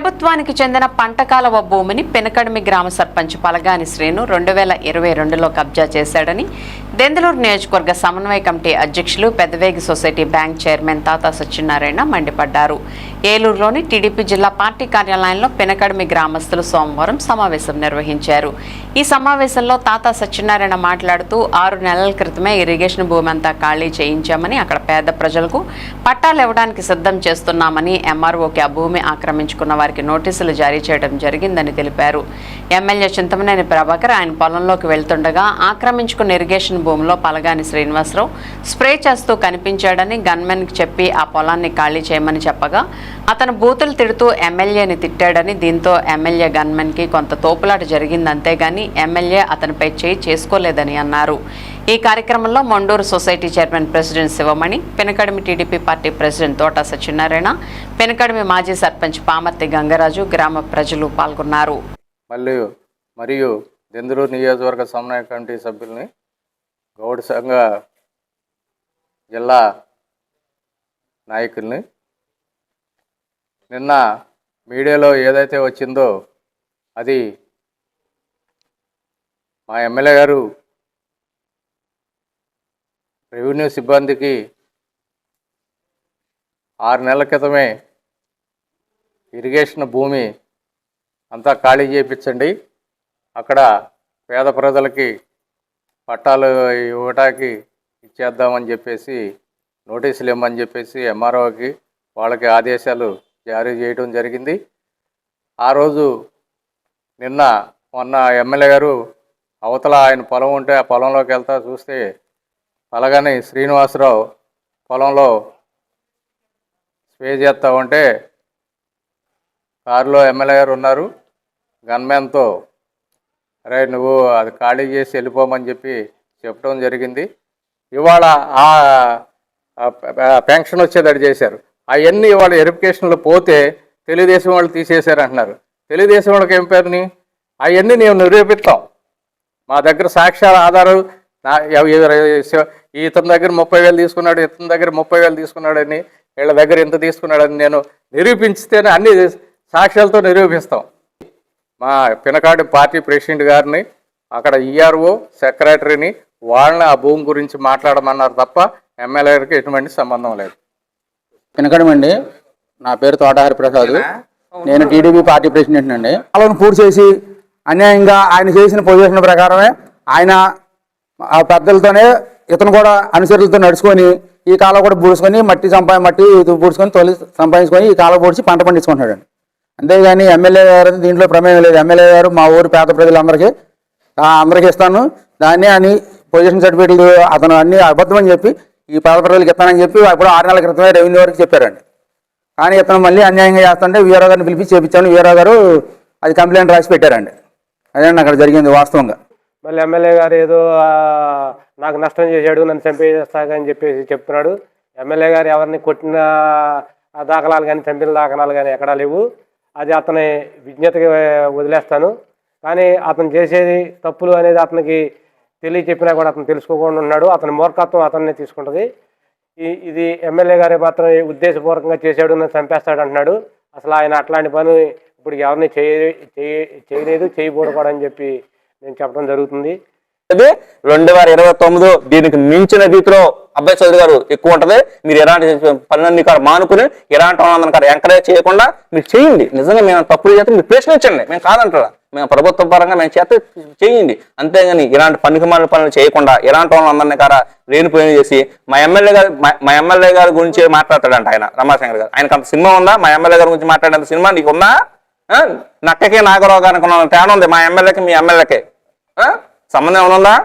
ప్రభుత్వానికి చెందిన పంటకాలవ భూమిని పెనకడమి గ్రామ సర్పంచ్ పలగాని శ్రీను రెండు వేల ఇరవై రెండులో కబ్జా చేశాడని దెందులూరు నియోజకవర్గ సమన్వయ కమిటీ అధ్యక్షులు పెదవేగి సొసైటీ బ్యాంక్ చైర్మన్ తాత సత్యనారాయణ మండిపడ్డారు. ఏలూరులోని టీడీపీ జిల్లా పార్టీ కార్యాలయంలో పెనకడమి గ్రామస్తులు సోమవారం సమావేశం నిర్వహించారు. ఈ సమావేశంలో తాత సత్యనారాయణ మాట్లాడుతూ ఆరు నెలల క్రితమే ఇరిగేషన్ భూమి అంతా ఖాళీ చేయించామని అక్కడ పేద ప్రజలకు పట్టాలు ఇవ్వడానికి సిద్ధం చేస్తున్నామని ఎంఆర్ఓకి ఆ భూమి ఆక్రమించుకున్న వారికి నోటీసులు జారీ చేయడం జరిగిందని తెలిపారు. ఎమ్మెల్యే చింతమనేని ప్రభాకర్ ఆయన పొలంలోకి వెళ్తుండగా ఆక్రమించుకున్న ఇరిగేషన్ భూమిలో పలగాని శ్రీనివాసరావు స్ప్రే చేస్తూ కనిపించాడని గన్మెన్కి చెప్పి ఆ పొలాన్ని ఖాళీ చేయమని చెప్పగా అతను బూతులు తిడుతూ ఎమ్మెల్యేని తిట్టాడని దీంతో ఎమ్మెల్యే గన్మెన్కి కొంత తోపులాట జరిగింది అంతేగాని ఎమ్మెల్యే అతనిపై చేయి చేసుకోలేదని అన్నారు. ఈ కార్యక్రమంలో Manduru society chairman president Sivamani Penakadami TDP party president Thota Satyanarayana Penakadami మాజీ సర్పంచ్ పామర్తి గంగరాజు గ్రామ ప్రజలు పాల్గొన్నారు. మళ్ళీ మరియు దెందులూరు నియోజకవర్గ సమన్వయ కమిటీ సభ్యుల్ని గౌడ సంఘ జిల్లా నాయకుల్ని నిన్న మీడియాలో ఏదైతే వచ్చిందో అది మా ఎమ్మెల్యే గారు రెవెన్యూ సిబ్బందికి ఆరు నెలల క్రితమే ఇరిగేషన్ భూమి అంతా ఖాళీ చేయించండి అక్కడ పేద ప్రజలకి పట్టాలు ఇవ్వటానికి ఇచ్చేద్దామని చెప్పేసి నోటీసులు ఇవ్వమని చెప్పేసి ఎంఆర్ఓకి వాళ్ళకి ఆదేశాలు జారీ చేయడం జరిగింది. ఆ రోజు నిన్న మొన్న ఎమ్మెల్యే గారు అవతల ఆయన పొలం ఉంటే ఆ పొలంలోకి వెళ్తా చూస్తే అలాగని శ్రీనివాసరావు పొలంలో స్ప్రే చేస్తా ఉంటే కారులో ఎమ్మెల్యే గారు ఉన్నారు. గన్మ్యాన్తో అరే నువ్వు అది ఖాళీ చేసి వెళ్ళిపోమని చెప్పి చెప్పడం జరిగింది. ఇవాళ ఆ పెన్షన్ వచ్చేది చేశారు. అవన్నీ ఇవాళ వెరిఫికేషన్లో పోతే తెలుగుదేశం వాళ్ళు తీసేశారు అంటున్నారు తెలుగుదేశం వాళ్ళకి ఏం పేరుని? అవన్నీ నేను నిరూపిస్తాం. మా దగ్గర సాక్ష్యాల ఆధారం నా ఇతని దగ్గర ముప్పై వేలు తీసుకున్నాడు ఇతని దగ్గర ముప్పై వేలు తీసుకున్నాడని వీళ్ళ దగ్గర ఇంత తీసుకున్నాడని నేను నిరూపించితేనే అన్ని సాక్ష్యాలతో నిరూపిస్తాం. మా పినకాడి పార్టీ ప్రెసిడెంట్ గారిని అక్కడ ఈఆర్ఓ సెక్రటరీని వాళ్ళని ఆ భూమి గురించి మాట్లాడమన్నారు తప్ప ఎమ్మెల్యే గారికి ఎటువంటి సంబంధం లేదు. పినకడమండి నా పేరు తోటహరి ప్రసాద్. నేను టీడీపీ పార్టీ ప్రెసిడెంట్ అండి. వాళ్ళని పూర్తి చేసి అన్యాయంగా ఆయన చేసిన పొజిషన్ ప్రకారమే ఆయన ఆ పెద్దలతోనే ఇతను కూడా అనుచరులతో నడుచుకొని ఈ కాలం కూడా పూడ్చుకొని మట్టి సంపా మట్టి పూడ్చుకొని తొలి సంపాదించుకొని ఈ కాలం పూడ్చి పంట పండించుకుంటున్నాడు అంతేగాని ఎమ్మెల్యే గారు దీంట్లో ప్రమేయం లేదు. ఎమ్మెల్యే గారు మా ఊరు పేద ప్రజలందరికీ అందరికీ ఇస్తాను. దాన్ని అని పొజిషన్ సర్టిఫికేట్లు అతను అన్ని అబద్ధం అని చెప్పి ఈ పేద ప్రజలకు ఇస్తానని చెప్పి అప్పుడు ఆరు నెలల క్రితమే రెవెన్యూ వారికి చెప్పారండి. కానీ ఇతను మళ్ళీ అన్యాయంగా చేస్తుంటే వీరో గారిని పిలిపి చేపించాను. వీరో గారు అది కంప్లైంట్ రాసి పెట్టారండి. అదేనండి అక్కడ జరిగింది వాస్తవంగా. మళ్ళీ ఎమ్మెల్యే గారు ఏదో నాకు నష్టం చేశాడు నన్ను చంపేస్తాగని చెప్పేసి చెప్తున్నాడు. ఎమ్మెల్యే గారు ఎవరిని కొట్టిన దాఖలాలు కానీ చంపిన దాఖలాలు కానీ ఎక్కడా లేవు. అది అతని విజ్ఞతకి వదిలేస్తాను. కానీ అతను చేసేది తప్పులు అనేది అతనికి తెలియ చెప్పినా కూడా అతను తెలుసుకోకుండా ఉన్నాడు. అతని మూర్ఖత్వం అతన్నే తీసుకుంటుంది. ఇది ఎమ్మెల్యే గారి మాత్రం ఉద్దేశపూర్వకంగా చేశాడు నన్ను చంపేస్తాడు అంటున్నాడు. అసలు ఆయన అట్లాంటి పని ఇప్పుడు ఎవరిని చేయ చేయ- చేయలేదు చేయకూడదు అని చెప్పి నేను చెప్పడం జరుగుతుంది. రెండు వేల ఇరవై తొమ్మిది దీనికి మించిన రీతిలో అబ్బాయి చౌదరి గారు ఎక్కువ ఉంటుంది. మీరు ఎలాంటి పనులన్నీ కాడ మానుకుని ఎలాంటి ఆనందం కాడ ఎంకరేజ్ చేయకుండా మీరు చేయండి. నిజంగా మేము తప్పులు చేస్తే మీరు ప్రశ్నించండి. మేము కాదంటారా. మేము ప్రభుత్వ పరంగా మేము చేస్తే చేయండి. అంతేగాని ఇలాంటి పనికి మాలిన పనులు చేయకుండా ఇలాంటి వాళ్ళందరినీ కాడ లేనిపోయిన చేసి మా ఎమ్మెల్యే గారు మా- మా ఎమ్మెల్యే గారి గురించి మాట్లాడతాడంట ఆయన రమాశంకర్ గారు. ఆయనకు అంత సినిమా ఉందా? మా ఎమ్మెల్యే గారి గురించి మాట్లాడేంత సినిమా నీకు ఉందా? నక్కకే నాగరావు గారికి ఉన్న తేడా ఉంది. మా ఎమ్మెల్యేకి మీ ఎమ్మెల్యేకి. సంబంధం ఏమైనా ఉందా?